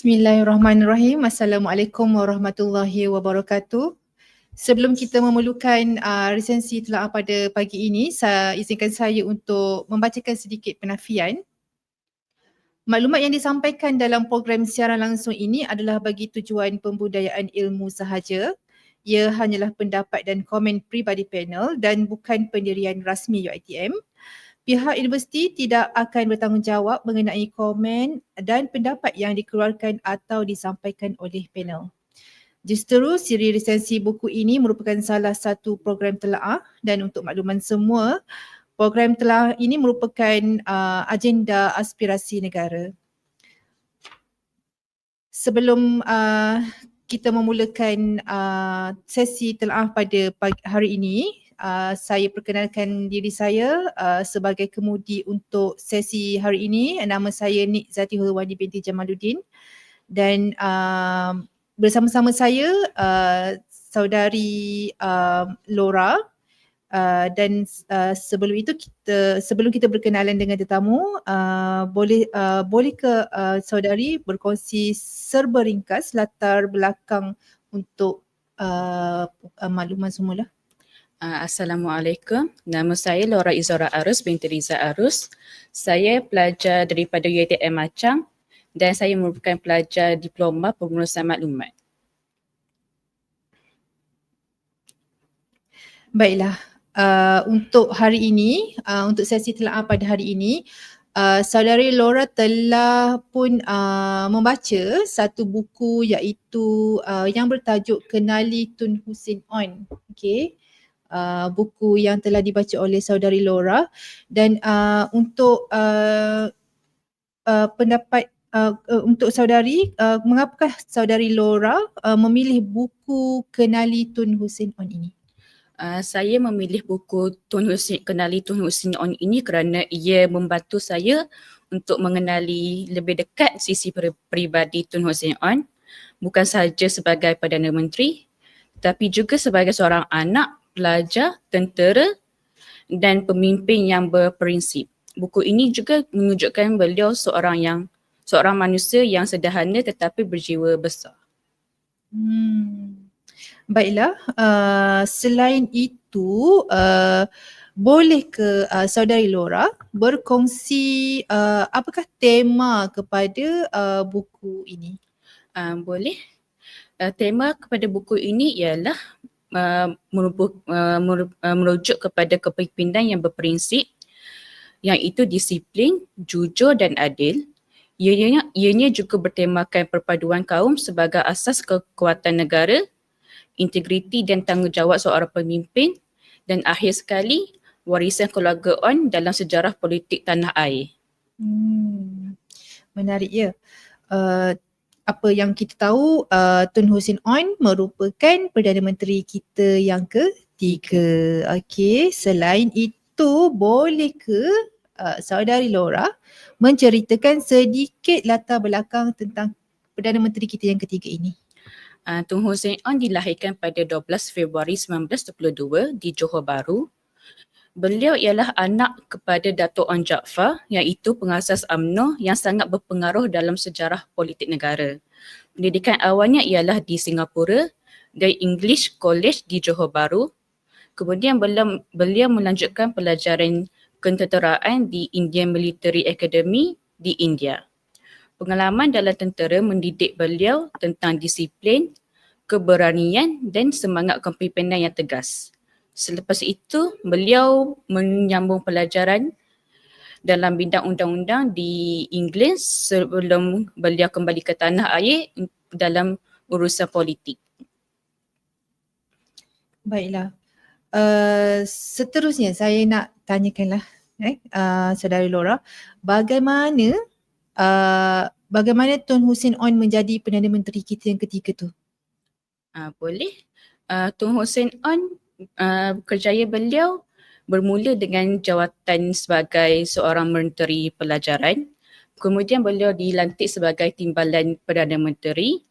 Bismillahirrahmanirrahim. Assalamualaikum warahmatullahi wabarakatuh. Sebelum kita memerlukan uh, resensi telah pada pagi ini, saya izinkan saya untuk membacakan sedikit penafian. Maklumat yang disampaikan dalam program siaran langsung ini adalah bagi tujuan pembudayaan ilmu sahaja. Ia hanyalah pendapat dan komen pribadi panel dan bukan pendirian rasmi UiTM pihak universiti tidak akan bertanggungjawab mengenai komen dan pendapat yang dikeluarkan atau disampaikan oleh panel. Justeru siri resensi buku ini merupakan salah satu program telaah dan untuk makluman semua, program telaah ini merupakan uh, agenda aspirasi negara. Sebelum uh, kita memulakan uh, sesi telaah pada hari ini, uh, saya perkenalkan diri saya uh, sebagai kemudi untuk sesi hari ini. Nama saya Nik Zati Hulwani binti Jamaluddin dan uh, bersama-sama saya uh, saudari uh, Laura uh, dan uh, sebelum itu kita sebelum kita berkenalan dengan tetamu uh, boleh uh, boleh ke uh, saudari berkongsi serba ringkas latar belakang untuk uh, uh, makluman semula. Uh, Assalamualaikum. Nama saya Laura Izora Arus binti Riza Arus. Saya pelajar daripada UiTM Macang dan saya merupakan pelajar diploma pengurusan maklumat. Baiklah. Uh, untuk hari ini, uh, untuk sesi telaah pada hari ini, uh, saudari Laura telah pun uh, membaca satu buku iaitu uh, yang bertajuk Kenali Tun Hussein On. Okay uh, buku yang telah dibaca oleh saudari Laura dan uh, untuk uh, uh, pendapat uh, uh, untuk saudari uh, mengapakah saudari Laura uh, memilih buku Kenali Tun Hussein On ini? Uh, saya memilih buku Tun Hussein Kenali Tun Hussein On ini kerana ia membantu saya untuk mengenali lebih dekat sisi peribadi Tun Hussein On bukan sahaja sebagai Perdana Menteri tapi juga sebagai seorang anak pelajar, tentera dan pemimpin yang berprinsip. Buku ini juga menunjukkan beliau seorang yang seorang manusia yang sederhana tetapi berjiwa besar. Hmm. Baiklah, uh, selain itu uh, boleh ke uh, saudari Laura berkongsi uh, apakah tema kepada uh, buku ini? Uh, boleh. Uh, tema kepada buku ini ialah Uh, uh, uh, merujuk kepada kepimpinan yang berprinsip yang itu disiplin, jujur dan adil. Ianya, ianya juga bertemakan perpaduan kaum sebagai asas kekuatan negara, integriti dan tanggungjawab seorang pemimpin dan akhir sekali warisan keluarga On dalam sejarah politik tanah air. Hmm, menarik ya. Uh, apa yang kita tahu uh, Tun Hussein On merupakan Perdana Menteri kita yang ketiga. Okey, selain itu boleh ke uh, saudari Laura menceritakan sedikit latar belakang tentang Perdana Menteri kita yang ketiga ini? Uh, Tun Hussein On dilahirkan pada 12 Februari 1922 di Johor Bahru Beliau ialah anak kepada Datuk On Jaafar iaitu pengasas UMNO yang sangat berpengaruh dalam sejarah politik negara. Pendidikan awalnya ialah di Singapura dari English College di Johor Bahru. Kemudian beliau, beliau melanjutkan pelajaran ketenteraan di Indian Military Academy di India. Pengalaman dalam tentera mendidik beliau tentang disiplin, keberanian dan semangat kepimpinan yang tegas. Selepas itu, beliau menyambung pelajaran dalam bidang undang-undang di Inggeris sebelum beliau kembali ke tanah air dalam urusan politik. Baiklah. Uh, seterusnya saya nak tanyakanlah eh uh, saudari Laura, bagaimana uh, bagaimana Tun Hussein On menjadi Perdana Menteri kita yang ketiga tu? Uh, boleh. Uh, Tun Hussein On uh, kerjaya beliau bermula dengan jawatan sebagai seorang menteri pelajaran. Kemudian beliau dilantik sebagai timbalan Perdana Menteri.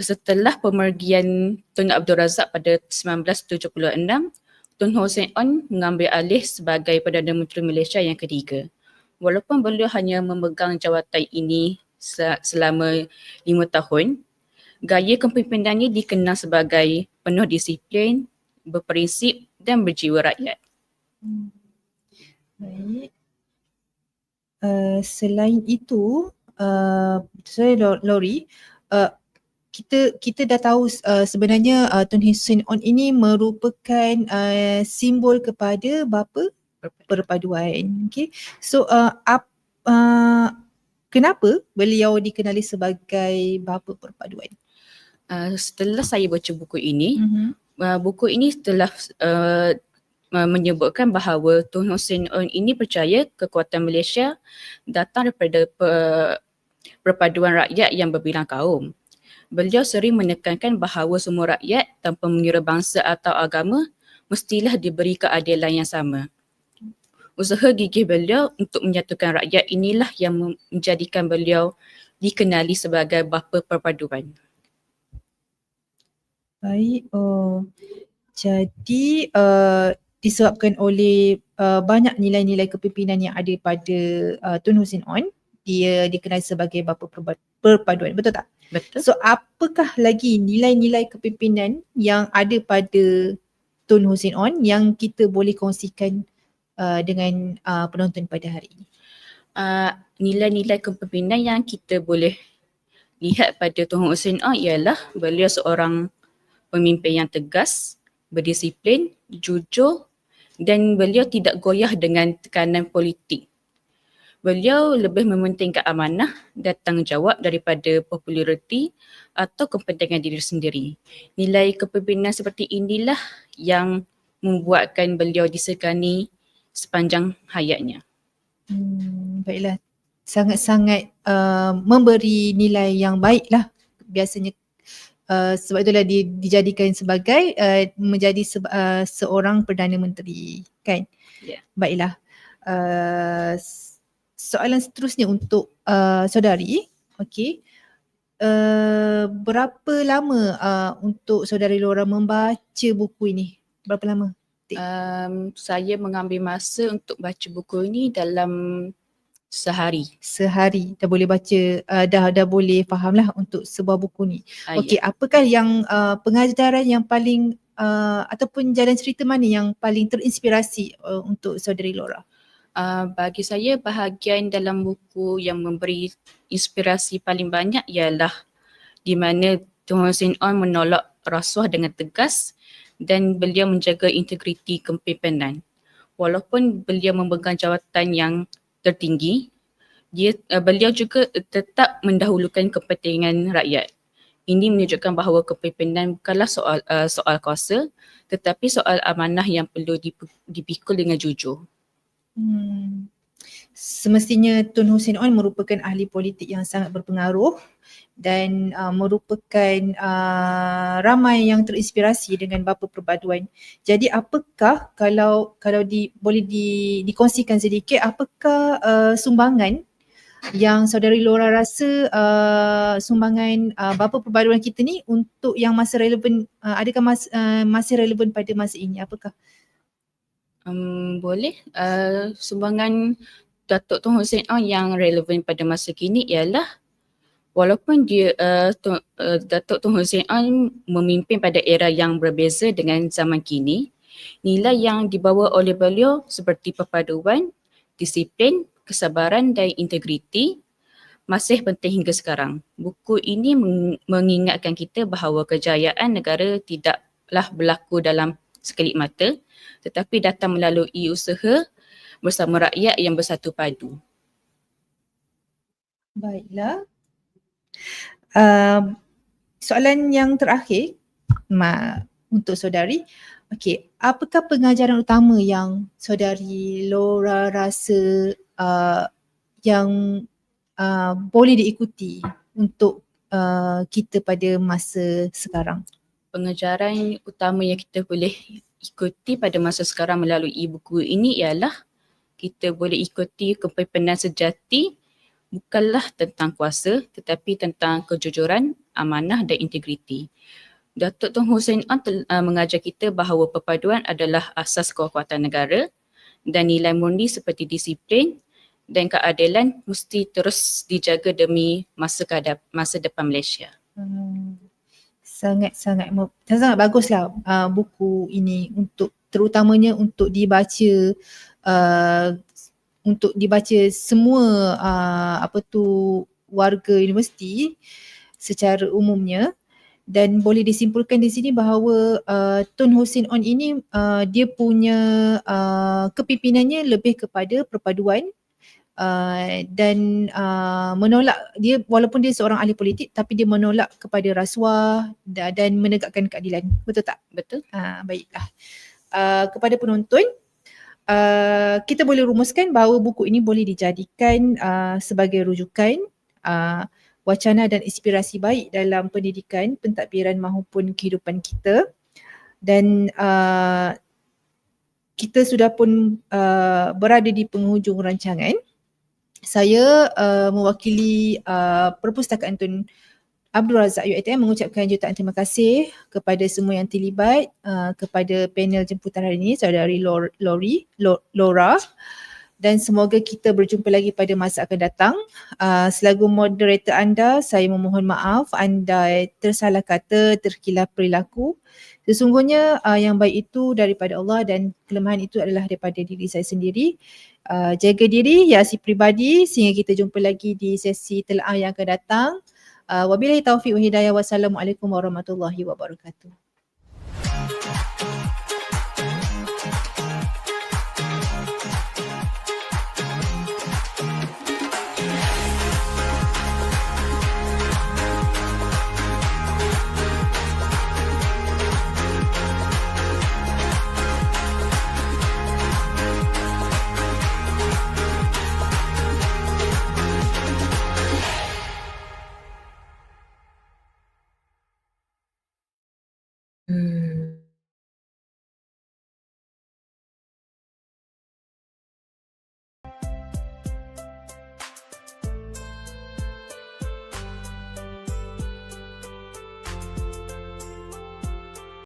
Setelah pemergian Tun Abdul Razak pada 1976, Tun Hussein On mengambil alih sebagai Perdana Menteri Malaysia yang ketiga. Walaupun beliau hanya memegang jawatan ini se- selama lima tahun. Gaya kepimimpinannya dikenal sebagai penuh disiplin, berprinsip dan berjiwa rakyat. Baik. Uh, selain itu, uh, Lo- Lori, uh, kita kita dah tahu uh, sebenarnya uh, Tun Hussein On ini merupakan uh, simbol kepada bapa perpaduan. Okay. So uh, ap, uh, kenapa beliau dikenali sebagai bapa perpaduan? Uh, setelah saya baca buku ini, Mm-hmm. Uh, buku ini telah uh, uh, menyebutkan bahawa Tun Hussein On ini percaya kekuatan Malaysia datang daripada per, perpaduan rakyat yang berbilang kaum. Beliau sering menekankan bahawa semua rakyat tanpa mengira bangsa atau agama mestilah diberi keadilan yang sama. Usaha gigih beliau untuk menyatukan rakyat inilah yang menjadikan beliau dikenali sebagai bapa perpaduan. Baik, oh. Jadi uh, disebabkan oleh uh, banyak nilai-nilai kepimpinan yang ada pada uh, Tun Hussein On, dia dikenali sebagai bapa perpaduan. Betul tak? Betul? So apakah lagi nilai-nilai kepimpinan yang ada pada Tun Hussein On yang kita boleh kongsikan uh, dengan uh, penonton pada hari ini? uh, nilai-nilai kepimpinan yang kita boleh lihat pada Tuan Hussein On ialah beliau seorang pemimpin yang tegas, berdisiplin, jujur dan beliau tidak goyah dengan tekanan politik. Beliau lebih mementingkan amanah dan tanggungjawab daripada populariti atau kepentingan diri sendiri. Nilai kepimpinan seperti inilah yang membuatkan beliau disegani sepanjang hayatnya. Hmm, baiklah. Sangat-sangat uh, memberi nilai yang baik lah biasanya uh, sebab itulah di, dijadikan sebagai uh, menjadi se, uh, seorang Perdana Menteri kan. Ya. Baiklah. Uh, soalan seterusnya untuk uh, saudari. Okey. Uh, berapa lama uh, untuk saudari Laura membaca buku ini? Berapa lama? Um, saya mengambil masa untuk baca buku ini dalam sehari. Sehari dah boleh baca, uh, dah dah boleh faham lah untuk sebuah buku ni. Uh, Okey, apakah yang uh, pengajaran yang paling uh, ataupun jalan cerita mana yang paling terinspirasi uh, untuk saudari Laura? Uh, bagi saya bahagian dalam buku yang memberi inspirasi paling banyak ialah di mana Tun Hussein On menolak rasuah dengan tegas dan beliau menjaga integriti kepimpinan. Walaupun beliau memegang jawatan yang tertinggi, dia uh, beliau juga tetap mendahulukan kepentingan rakyat. Ini menunjukkan bahawa kepimpinan bukanlah soal uh, soal kuasa tetapi soal amanah yang perlu dip- dipikul dengan jujur. Hmm. Semestinya Tun Hussein On merupakan ahli politik yang sangat berpengaruh dan uh, merupakan uh, ramai yang terinspirasi dengan bapa perpaduan. Jadi apakah kalau kalau di boleh di dikongsikan sedikit apakah uh, sumbangan yang saudari Laura rasa uh, sumbangan uh, bapa perpaduan kita ni untuk yang masa relevan uh, adakah mas, uh, masih relevan pada masa ini apakah? Um, boleh. Uh, sumbangan Datuk Tun Hussein On yang relevan pada masa kini ialah walaupun dia uh, Tun, uh, Datuk Tun Hussein On memimpin pada era yang berbeza dengan zaman kini, nilai yang dibawa oleh beliau seperti perpaduan, disiplin, kesabaran dan integriti masih penting hingga sekarang. Buku ini meng- mengingatkan kita bahawa kejayaan negara tidaklah berlaku dalam sekelip mata tetapi datang melalui usaha bersama rakyat yang bersatu padu. Baiklah. Um, soalan yang terakhir ma, untuk saudari. Okey, apakah pengajaran utama yang saudari Laura rasa uh, yang uh, boleh diikuti untuk uh, kita pada masa sekarang? Pengajaran utama yang kita boleh ikuti pada masa sekarang melalui buku ini ialah kita boleh ikuti kepimpinan sejati bukanlah tentang kuasa tetapi tentang kejujuran, amanah dan integriti. Datuk Tun Hussein On tel- uh, mengajar kita bahawa perpaduan adalah asas kekuatan negara dan nilai murni seperti disiplin dan keadilan mesti terus dijaga demi masa kadap, masa depan Malaysia. Hmm, sangat-sangat sangat baguslah uh, buku ini untuk terutamanya untuk dibaca uh, untuk dibaca semua uh, apa tu warga universiti secara umumnya dan boleh disimpulkan di sini bahawa uh, Tun Hussein On ini uh, dia punya uh, kepimpinannya lebih kepada perpaduan uh, dan uh, menolak dia walaupun dia seorang ahli politik tapi dia menolak kepada rasuah da- dan menegakkan keadilan. Betul tak? Betul? Ha, baiklah. Uh, kepada penonton uh, kita boleh rumuskan bahawa buku ini boleh dijadikan uh, sebagai rujukan uh, wacana dan inspirasi baik dalam pendidikan, pentadbiran maupun kehidupan kita dan uh, kita sudah pun uh, berada di penghujung rancangan. Saya uh, mewakili uh, Perpustakaan Tun Abdul Razak UiTM mengucapkan jutaan terima kasih kepada semua yang terlibat, uh, kepada panel jemputan hari ini, saudari Lor- Lori, Lo- Laura dan semoga kita berjumpa lagi pada masa akan datang. Uh, selaku moderator anda, saya memohon maaf anda tersalah kata, terkilap perilaku. Sesungguhnya uh, yang baik itu daripada Allah dan kelemahan itu adalah daripada diri saya sendiri. Uh, jaga diri, ya si pribadi sehingga kita jumpa lagi di sesi telaah yang akan datang. Uh, wabillahi taufiq wa hidayah. Wassalamualaikum warahmatullahi wabarakatuh.